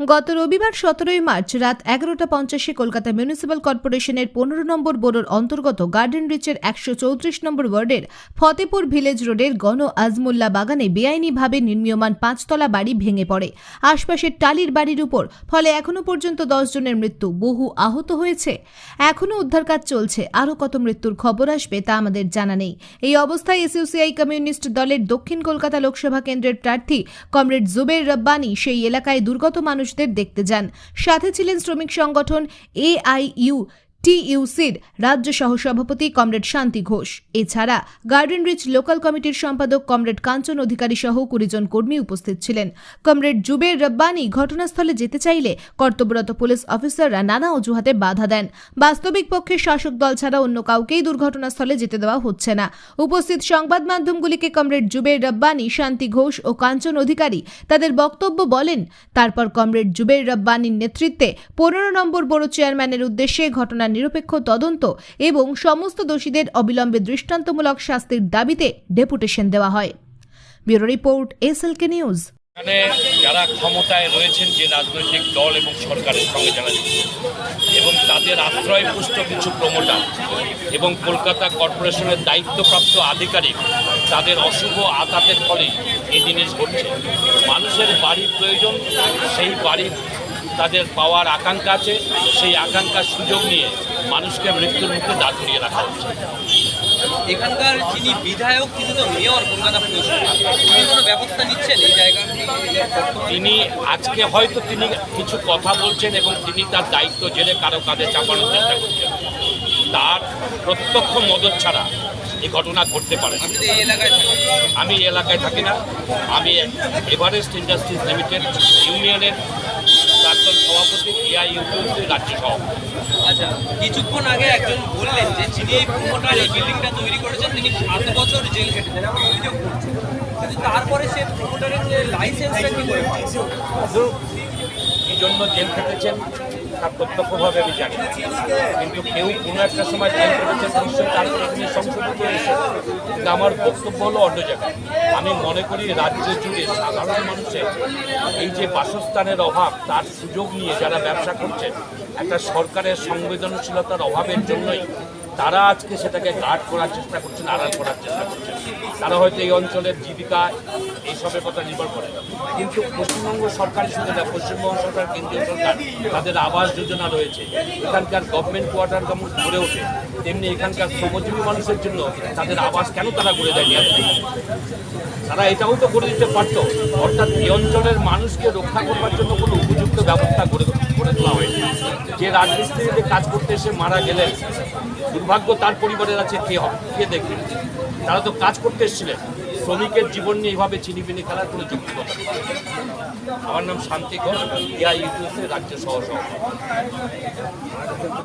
গত রবিবার সতেরোই মার্চ রাত এগারোটা পঞ্চাশে কলকাতা মিউনিসিপ্যাল কর্পোরেশনের পনেরো নম্বর বোরোর অন্তর্গত গার্ডেন রিচের একশো চৌত্রিশ নম্বর ওয়ার্ডের ফতেপুর ভিলেজ রোডের গণ আজমুল্লা বাগানে বেআইনিভাবে নির্মীয়মান পাঁচতলা বাড়ি ভেঙে পড়ে। আশপাশের টালির বাড়ির উপর, ফলে এখনও পর্যন্ত দশ জনের মৃত্যু, বহু আহত হয়েছে। এখনও উদ্ধার কাজ চলছে, আরও কত মৃত্যুর খবর আসবে তা আমাদের জানা নেই। এই অবস্থায় এসইউসিআই কমিউনিস্ট দলের দক্ষিণ কলকাতা লোকসভা কেন্দ্রের প্রার্থী কমরেড জুবের রব্বানি সেই এলাকায় দুর্গত মানুষদের দেখতে যান। সাথে ছিলেন শ্রমিক সংগঠন এআইইউ টিইউসির রাজ্য সহসভাপতি কমরেড শান্তি ঘোষ। এছাড়া গার্ডেন রিচ লোকাল কমিটির সম্পাদক কমরেড কাঞ্চন অধিকারী সহ কুড়ি জন কর্মী উপস্থিত ছিলেন। কমরেড জুবের রব্বানি ঘটনাস্থলে যেতে চাইলে কর্তব্যরত পুলিশ অফিসাররা নানা অজুহাতে বাধা দেন। বাস্তবিক পক্ষে শাসক দল ছাড়া অন্য কাউকেই দুর্ঘটনাস্থলে যেতে দেওয়া হচ্ছে না। উপস্থিত সংবাদ মাধ্যমগুলিকে কমরেড জুবের রব্বানি, শান্তি ঘোষ ও কাঞ্চন অধিকারী তাদের বক্তব্য বলেন, তারপর কমরেড জুবের রব্বানির নেতৃত্বে পনেরো নম্বর বড় চেয়ারম্যানের উদ্দেশ্যে ঘটনার নিরপেক্ষ তদন্ত এবং সমস্ত দোষীদের অবিলম্বে দৃষ্টান্তমূলক শাস্তির দাবিতে ডেপুটেশন দেওয়া হয়। Bureau report, SLK news. এখানে যারা ক্ষমতায় রয়েছেন যে রাজনৈতিক দল এবং সরকারের সঙ্গে যারা এবং তাদের আশ্রয়পুষ্ট কিছু প্রমোটার এবং কলকাতা কর্পোরেশনের দায়িত্বপ্রাপ্ত আধিকারিক, তাদের অশুভ আতাতের ফলে এই জিনিস ঘটছে। মানুষের বাড়ির প্রয়োজন, সেই বাড়ি তাদের পাওয়ার আকাঙ্ক্ষা আছে সেই আকাঙ্ক্ষার সুযোগ নিয়ে মানুষকে মৃত্যুর মুখে দাঁড় করিয়ে রাখা হচ্ছে। এখানকার যিনি বিধায়ক তিনি তো মেয়র কলকাতা পুরসভা তিনি কোনো ব্যবস্থা নিচ্ছেন এই জায়গার তিনি আজকে হয়তো তিনি কিছু কথা বলছেন এবং তিনি তার দায়িত্ব জেনে কারও কাঁধে চাপানোর চেষ্টা করছেন। তার প্রত্যক্ষ মদত ছাড়া এই ঘটনা ঘটতে পারে আমি এই এলাকায় থাকি না। আমি এভারেস্ট ইন্ডাস্ট্রিজ লিমিটেড ইউনিয়নের সভাপতি এআই ইউনিভার্সিটির রাজ্য সভাপতি আচ্ছা কিছুক্ষণ আগে একজন বললেন যে যিনি এই প্রমোটার এই বিল্ডিংটা তৈরি করেছেন তিনি সাত বছর জেল খেটেছেন এমন অভিযোগ করছেন। কিন্তু তারপরে সে প্রমোটারের যে লাইসেন্সটা কি করে জন্য জেল খেটেছেন তার প্রত্যক্ষভাবে আমি জানি কিন্তু কেউ কোনো একটা সময় জেল খেটেছেন, নিশ্চয়ই চার তিনি সংশোধিত কিন্তু আমার বক্তব্য হলো অন্য জায়গায়। আমি মনে করি রাজ্য জুড়ে সাধারণ মানুষের এই যে বাসস্থানের অভাব, তার সুযোগ নিয়ে যারা ব্যবসা করছেন, একটা সরকারের সংবেদনশীলতার অভাবের জন্যই তারা আজকে সেটাকে গার্ড করার চেষ্টা করছেন, আড়াল করার চেষ্টা করছেন। তারা হয়তো এই অঞ্চলের জীবিকা, এইসবের কথা নির্ভর করে। কিন্তু পশ্চিমবঙ্গ সরকার শুধু না পশ্চিমবঙ্গ সরকার, কেন্দ্রীয় সরকার, তাদের আবাস যোজনা রয়েছে। এখানকার গভর্নমেন্ট কোয়ার্টার যেমন গড়ে ওঠে, তেমনি এখানকার শ্রমজীবী মানুষের জন্য তাদের আবাস কেন তারা গড়ে দেয়নি আজকে? তারা এটাও তো করে দিতে পারতো। অর্থাৎ এই অঞ্চলের মানুষকে রক্ষা করবার জন্য কোনো উপযুক্ত ব্যবস্থা করে করে তোলা হয়নি। যে রাজমিস্ত্রিতে কাজ করতে এসে মারা গেলেন দুর্ভাগ্য তার পরিবারের আছে, কে হবে? কে দেখবে? তারা তো কাজ করতে এসেছিলেন। শ্রমিকের জীবন নিয়ে এইভাবে চিনিবিনি খেলার কোনো যুক্তিকতা নেই। আমার নাম শান্তি ঘোষ ইয়া ইউটিউসের রাজ্য সহ